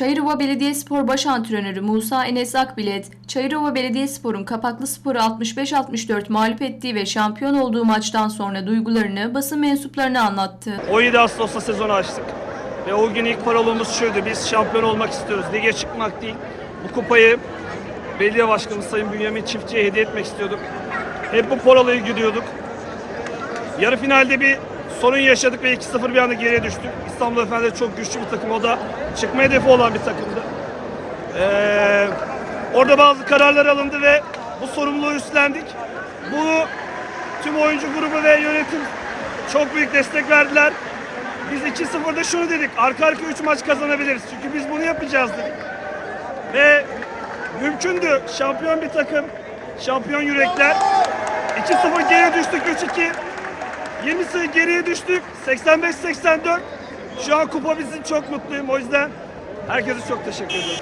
Çayırova Belediyespor Baş Antrenörü Musa Enes Akbilet, Çayırova Belediyespor'un Kapaklı Spor'u 65-64 mağlup ettiği ve şampiyon olduğu maçtan sonra duygularını basın mensuplarına anlattı. 17 Ağustos'ta sezonu açtık. Ve o gün ilk parolumuz şuydu. Biz şampiyon olmak istiyoruz. Lige çıkmak değil. Bu kupayı belediye başkanımız Sayın Bünyamin Çiftçi'ye hediye etmek istiyorduk. Hep bu parolayı güdüyorduk. Yarı finalde bir sorun yaşadık ve 2-0 bir anda geriye düştük. İstanbul Efendi çok güçlü bir takım. O da çıkma hedefi olan bir takımdı. Ee, orada bazı kararlar alındı ve bu sorumluluğu üstlendik. Bu tüm oyuncu grubu ve yönetim çok büyük destek verdiler. Biz 2-0'da şunu dedik. Arka arka 3 maç kazanabiliriz. Çünkü biz bunu yapacağız dedik. Ve mümkündü. Şampiyon bir takım. Şampiyon yürekler. 2-0 geriye düştük 3-2. 20 sayı geriye düştük. 85-84. Şu an kupa bizim çok mutluyum. O yüzden herkese çok teşekkür ederim.